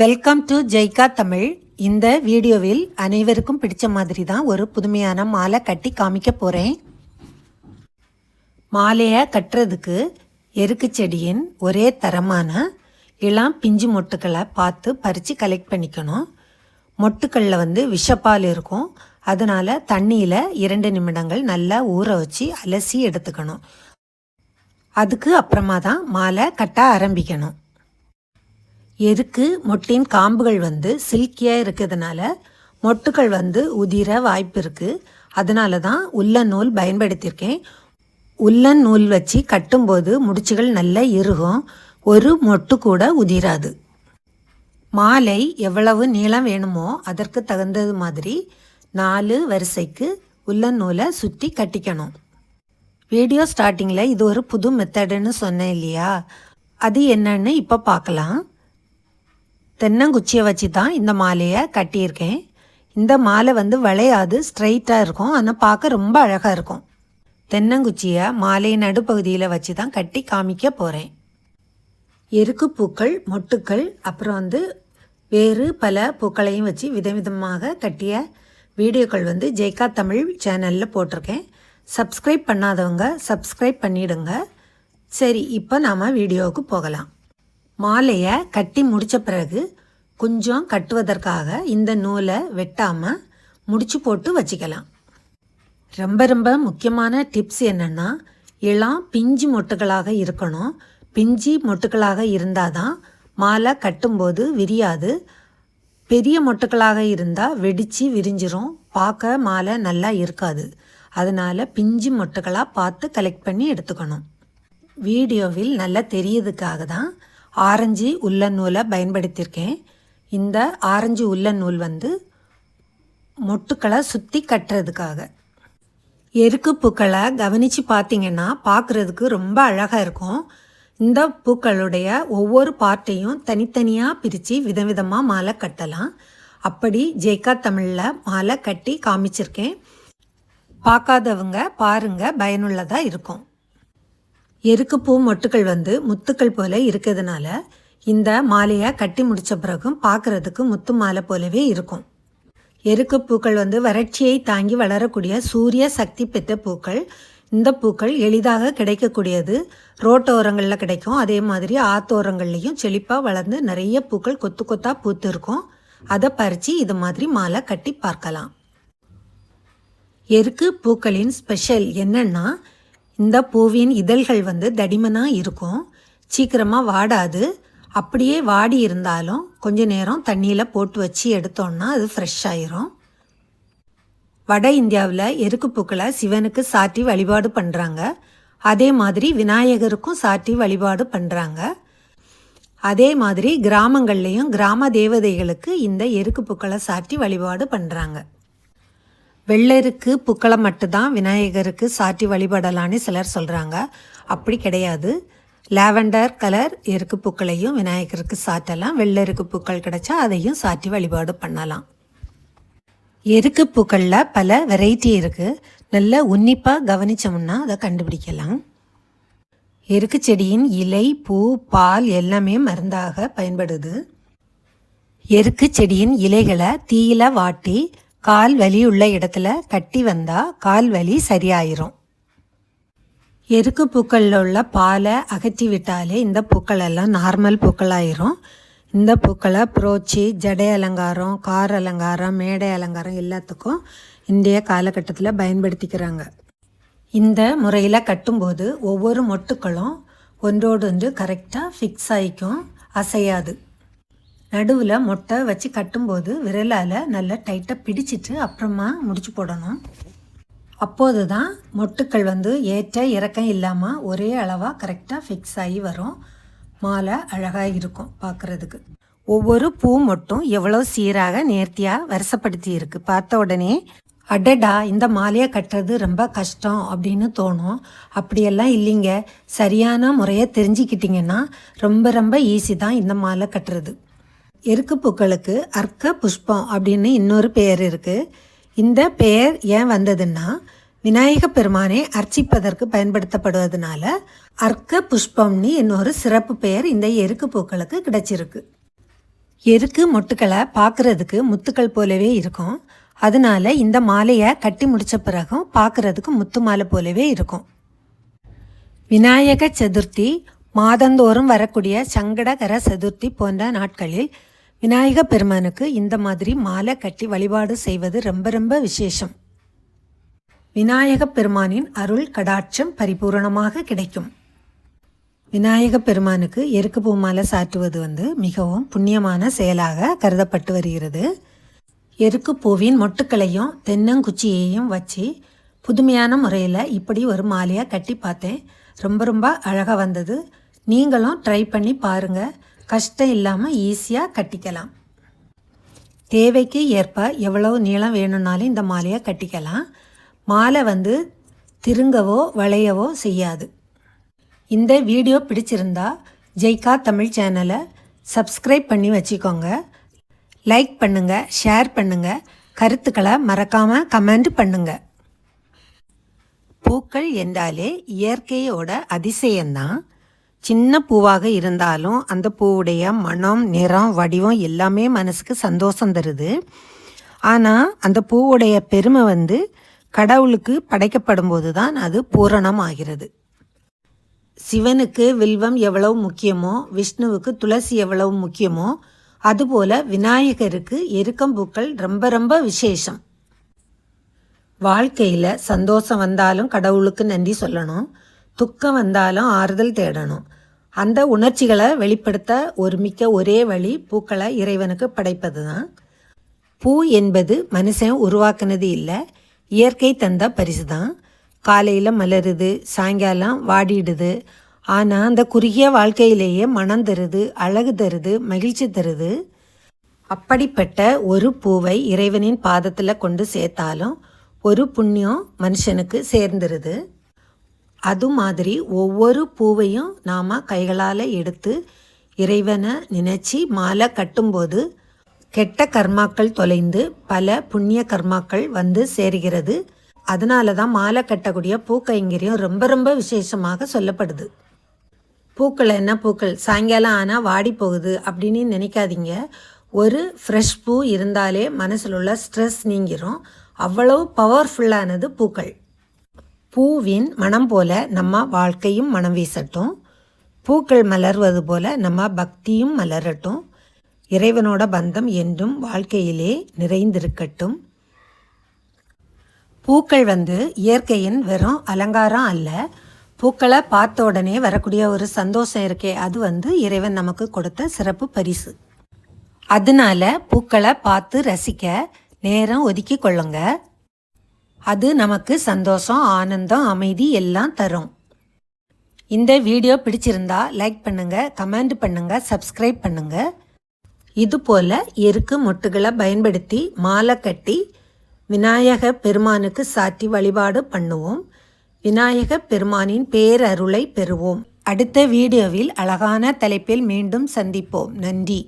Welcome to JICA Tamil இந்த வீடியோவில் அனைவருக்கும் பிடிச்ச மாதிரி தான் ஒரு புதுமையான மாலை கட்டி காமிக்க போகிறேன் மாலையை கட்டுறதுக்கு எருக்கு செடியின் ஒரே தரமான இளம் பிஞ்சு மொட்டுக்களை பார்த்து பறித்து கலெக்ட் பண்ணிக்கணும். மொட்டுக்களில் வந்து விஷப்பால் இருக்கும். அதனால் தண்ணியில் இரண்டு நிமிடங்கள் நல்லா ஊற வச்சு அலசி எடுத்துக்கணும். அதுக்கு அப்புறமா தான் மாலை கட்ட ஆரம்பிக்கணும். எருக்கு மொட்டின் காம்புகள் வந்து சில்கியாக இருக்கிறதுனால மொட்டுகள் வந்து உதிர வாய்ப்பு இருக்குது அதனால தான் உல்லன் நூல் பயன்படுத்தியிருக்கேன். உல்லன் நூல் வச்சு கட்டும்போது முடிச்சுகள் நல்லா இறுகும். ஒரு மொட்டு கூட உதிராது. மாலை எவ்வளவு நீளம் வேணுமோ அதற்கு தகுந்தது மாதிரி நாலு வரிசைக்கு உல்லன் நூலை சுற்றி கட்டிக்கணும். வீடியோ ஸ்டார்டிங்கில் இது ஒரு புது மெத்தடுன்னு சொன்னேன் இல்லையா? அது என்னன்னு இப்போ பார்க்கலாம். தென்னங்குச்சியை வச்சு தான் இந்த மாலையை கட்டியிருக்கேன். இந்த மாலை வந்து வளையாது ஸ்ட்ரைட்டாக இருக்கும். ஆனால் பார்க்க ரொம்ப அழகாக இருக்கும். தென்னங்குச்சியை மாலை நடுப்பகுதியில் வச்சு தான் கட்டி காமிக்க போகிறேன் எருக்கு பூக்கள் மொட்டுக்கள் அப்புறம் வந்து வேறு பல பூக்களையும் வச்சு விதவிதமாக கட்டிய வீடியோக்கள் வந்து ஜெய்கா தமிழ் சேனலில் போட்டிருக்கேன். சப்ஸ்கிரைப் பண்ணாதவங்க சப்ஸ்கிரைப் பண்ணிடுங்க. சரி இப்போ நாம் வீடியோவுக்கு போகலாம். மாலையை கட்டி முடித்த பிறகு கொஞ்சம் கட்டுவதற்காக இந்த நூலை வெட்டாமல் முடிச்சு போட்டு வச்சுக்கலாம். ரொம்ப ரொம்ப முக்கியமான டிப்ஸ் என்னென்னா இளம் பிஞ்சு மொட்டுகளாக இருக்கணும். பிஞ்சு மொட்டுகளாக இருந்தால் தான் மாலை கட்டும்போது விரியாது. பெரிய மொட்டுக்களாக இருந்தால் வெடித்து விரிஞ்சிரும். பார்க்க மாலை நல்லா இருக்காது. அதனால் பிஞ்சு மொட்டுக்களாக பார்த்து கலெக்ட் பண்ணி எடுத்துக்கணும். வீடியோவில் நல்லா தெரியறதுக்காக தான் ஆரஞ்சு உல்லன் நூலை பயன்படுத்தியிருக்கேன். இந்த ஆரஞ்சு உல்லன் நூல் வந்து மொட்டுக்களை சுற்றி கட்டுறதுக்காக. எருக்கு பூக்களை கவனித்து பார்த்தீங்கன்னா பார்க்குறதுக்கு ரொம்ப அழகாக இருக்கும். இந்த பூக்களுடைய ஒவ்வொரு பார்ட்டையும் தனித்தனியாக பிரித்து விதவிதமாக மாலை கட்டலாம். அப்படி ஜெய்கா தமிழில் மாலை கட்டி காமிச்சிருக்கேன். பார்க்காதவங்க பாருங்கள் பயனுள்ளதாக இருக்கும். எருக்கு பூ மொட்டுக்கள் வந்து முத்துக்கள் போல இருக்கிறதுனால இந்த மாலையை கட்டி முடித்த பிறகும் பார்க்குறதுக்கு முத்து மாலை போலவே இருக்கும். எருக்கு பூக்கள் வந்து வறட்சியை தாங்கி வளரக்கூடிய சூரிய சக்தி பெற்ற பூக்கள். இந்த பூக்கள் எளிதாக கிடைக்கக்கூடியது ரோட்டோரங்களில் கிடைக்கும். அதே மாதிரி ஆத்தோரங்கள்லேயும் செழிப்பாக வளர்ந்து நிறைய பூக்கள் கொத்து கொத்தாக பூத்து இருக்கும் அதை பறித்து இது மாதிரி மாலை கட்டி பார்க்கலாம். எருக்கு பூக்களின் ஸ்பெஷல் என்னன்னா இந்த பூவின் இதழ்கள் வந்து தடிமனாக இருக்கும். சீக்கிரமாக வாடாது. அப்படியே வாடி இருந்தாலும் கொஞ்ச நேரம் தண்ணியில் போட்டு வச்சு எடுத்தோன்னா அது ஃப்ரெஷ் ஆயிரும். வட இந்தியாவில் எருக்கு பூக்களை சிவனுக்கு சாட்டி வழிபாடு பண்ணுறாங்க அதே மாதிரி விநாயகருக்கும் சாட்டி வழிபாடு பண்ணுறாங்க அதே மாதிரி கிராமங்கள்லேயும் கிராம தேவதைகளுக்கு இந்த எருக்கு பூக்களை சாட்டி வழிபாடு பண்ணுறாங்க வெள்ளருக்கு பூக்களை மட்டும்தான் விநாயகருக்கு சாட்டி வழிபடலான்னு சிலர் சொல்கிறாங்க அப்படி கிடையாது. லாவெண்டர் கலர் எருக்கு பூக்களையும் விநாயகருக்கு சாட்டலாம் வெள்ளருக்கு பூக்கள் கிடைச்சா அதையும் சாட்டி வழிபாடு பண்ணலாம். எருக்கு பூக்களில் பல வெரைட்டி இருக்குது நல்ல உன்னிப்பாக கவனித்தோம்னா அதை கண்டுபிடிக்கலாம். எருக்கு செடியின் இலை பூ பால் எல்லாமே மருந்தாக பயன்படுது. எருக்கு செடியின் இலைகளை தீயில வாட்டி கால் வலி உள்ள இடத்துல கட்டி வந்தால் கால் வலி சரியாயிரும். எருக்கு பூக்களில் உள்ள பாலை அகற்றி விட்டாலே இந்த பூக்கள் எல்லாம் நார்மல் பூக்களாயிரும். இந்த பூக்களை புரோச்சி ஜடை அலங்காரம் கார் அலங்காரம் மேடை அலங்காரம் எல்லாத்துக்கும் இன்றைய காலகட்டத்தில் பயன்படுத்திக்கிறாங்க. இந்த முறையில் கட்டும்போது ஒவ்வொரு மொட்டுக்களும் ஒன்றோடு ஒன்று கரெக்டாக ஃபிக்ஸ் ஆகிக்கும் அசையாது. நடுவில் மொட்டை வச்சு கட்டும்போது விரலால் நல்லா டைட்டாக பிடிச்சிட்டு அப்புறமா முடிச்சு போடணும். அப்போது தான் மொட்டுக்கள் வந்து ஏற்ற இறக்கம் இல்லாமல் ஒரே அளவாக கரெக்டாக ஃபிக்ஸ் ஆகி வரும். மாலை அழகாக இருக்கும் பார்க்குறதுக்கு ஒவ்வொரு பூ மட்டும் எவ்வளோ சீராக நேர்த்தியாக வரிசைப்படுத்தி இருக்கு. பார்த்த உடனே அடடா இந்த மாலையை கட்டுறது ரொம்ப கஷ்டம் அப்படின்னு தோணும். அப்படியெல்லாம் இல்லைங்க. சரியான முறையை தெரிஞ்சுக்கிட்டிங்கன்னா ரொம்ப ரொம்ப ஈஸி தான் இந்த மாலை கட்டுறது. எருக்கு பூக்களுக்கு அர்க்க புஷ்பம் அப்படின்னு இன்னொரு பெயர் இருக்குது இந்த பெயர் ஏன் வந்ததுன்னா விநாயக பெருமானை அர்ச்சிப்பதற்கு பயன்படுத்தப்படுவதனால அர்க்க புஷ்பம்னு இன்னொரு சிறப்பு பெயர் இந்த எருக்கு பூக்களுக்கு கிடைச்சிருக்கு. எருக்கு மொட்டுக்களை பார்க்குறதுக்கு முத்துக்கள் போலவே இருக்கும். அதனால இந்த மாலையை கட்டி முடித்த பிறகும் பார்க்குறதுக்கு முத்து மாலை போலவே இருக்கும். விநாயக சதுர்த்தி மாதந்தோறும் வரக்கூடிய சங்கடகர சதுர்த்தி போன்ற நாட்களில் விநாயக பெருமானுக்கு இந்த மாதிரி மாலை கட்டி வழிபாடு செய்வது ரொம்ப ரொம்ப விசேஷம். விநாயக பெருமானின் அருள் கடாட்சம் பரிபூரணமாக கிடைக்கும். விநாயக பெருமானுக்கு எருக்கு பூ மாலை சாற்றுவது வந்து மிகவும் புண்ணியமான செயலாக கருதப்பட்டு வருகிறது. எருக்கு பூவின் மொட்டுக்களையும் தென்னங்குச்சியையும் வச்சு புதுமையான முறையில் இப்படி ஒரு மாலையாக கட்டி பார்த்தேன். ரொம்ப ரொம்ப அழகாக வந்தது. நீங்களும் ட்ரை பண்ணி பாருங்கள் கஷ்டம் இல்லாமல் ஈஸியாக கட்டிக்கலாம். தேவைக்கு ஏற்ப எவ்வளவு நீளம் வேணும்னாலும் இந்த மாலையை கட்டிக்கலாம். மாலை வந்து திருங்கவோ வளையவோ செய்யாது. இந்த வீடியோ பிடிச்சிருந்தா ஜெய்கா தமிழ் சேனலை சப்ஸ்கிரைப் பண்ணி வச்சுக்கோங்க. லைக் பண்ணுங்கள் ஷேர் பண்ணுங்கள் கருத்துக்களை மறக்காமல் கமெண்ட் பண்ணுங்கள் பூக்கள் என்றாலே இயற்கையோட அதிசயம்தான். சின்ன பூவாக இருந்தாலும் அந்த பூவுடைய மனம் நிறம் வடிவம் எல்லாமே மனசுக்கு சந்தோஷம் தருது. ஆனால் அந்த பூவுடைய பெருமை வந்து கடவுளுக்கு படைக்கப்படும் போது தான் அது பூரணம் ஆகிறது. சிவனுக்கு வில்வம் எவ்வளவு முக்கியமோ விஷ்ணுவுக்கு துளசி எவ்வளவு முக்கியமோ அதுபோல விநாயகருக்கு எருக்கம்பூக்கள் ரொம்ப ரொம்ப விசேஷம். வாழ்க்கையில் சந்தோஷம் வந்தாலும் கடவுளுக்கு நன்றி சொல்லணும். துக்கம் வந்தாலும் ஆறுதல் தேடணும். அந்த உணர்ச்சிகளை வெளிப்படுத்த ஒருமிக்க ஒரே வழி பூக்களை இறைவனுக்கு படைப்பது தான் பூ என்பது மனுஷன் உருவாக்குனது இல்லை இயற்கை தந்த பரிசு தான் காலையில் மலருது சாயங்காலம் வாடிடுது. ஆனால் அந்த குறுகிய வாழ்க்கையிலேயே மனம் தருது அழகு தருது மகிழ்ச்சி தருது. அப்படிப்பட்ட ஒரு பூவை இறைவனின் பாதத்தில் கொண்டு சேர்த்தாலும் ஒரு புண்ணியம் மனுஷனுக்கு சேர்ந்துருது. அது மாதிரி ஒவ்வொரு பூவையும் நாம் கைகளால் எடுத்து இறைவனை நினச்சி மாலை கட்டும்போது கெட்ட கர்மாக்கள் தொலைந்து பல புண்ணிய கர்மாக்கள் வந்து சேருகிறது. அதனால தான் மாலை கட்டக்கூடிய பூக்கைங்கரியம் ரொம்ப ரொம்ப விசேஷமாக சொல்லப்படுது. பூக்கள் என்ன பூக்கள்? சாயங்காலம் ஆனால் வாடி போகுது அப்படின்னு நினைக்காதீங்க. ஒரு ஃப்ரெஷ் பூ இருந்தாலே மனசில் உள்ள ஸ்ட்ரெஸ் நீங்கிரும். அவ்வளவு பவர்ஃபுல்லானது பூக்கள். பூவின் மனம் போல நம்ம வாழ்க்கையும் மனம் வீசட்டும். பூக்கள் மலர்வது போல நம்ம பக்தியும் மலரட்டும். இறைவனோட பந்தம் என்றும் வாழ்க்கையிலே நிறைந்திருக்கட்டும். பூக்கள் வந்து இயற்கையின் வெறும் அலங்காரம் அல்ல. பூக்களை பார்த்த உடனே வரக்கூடிய ஒரு சந்தோஷம் இருக்கே அது வந்து இறைவன் நமக்கு கொடுத்த சிறப்பு பரிசு. அதனால பூக்களை பார்த்து ரசிக்க நேரம் ஒதுக்கி கொள்ளுங்கள் அது நமக்கு சந்தோஷம் ஆனந்தம் அமைதி எல்லாம் தரும். இந்த வீடியோ பிடிச்சிருந்தா லைக் பண்ணுங்க கமெண்ட் பண்ணுங்க சப்ஸ்கிரைப் பண்ணுங்க. இதுபோல் எருக்கு மொட்டுகளை பயன்படுத்தி மாலை கட்டி விநாயக பெருமானுக்கு சாற்றி வழிபாடு பண்ணுவோம். விநாயக பெருமானின் பேரருளை பெறுவோம். அடுத்த வீடியோவில் அழகான தலைப்பில் மீண்டும் சந்திப்போம். நன்றி.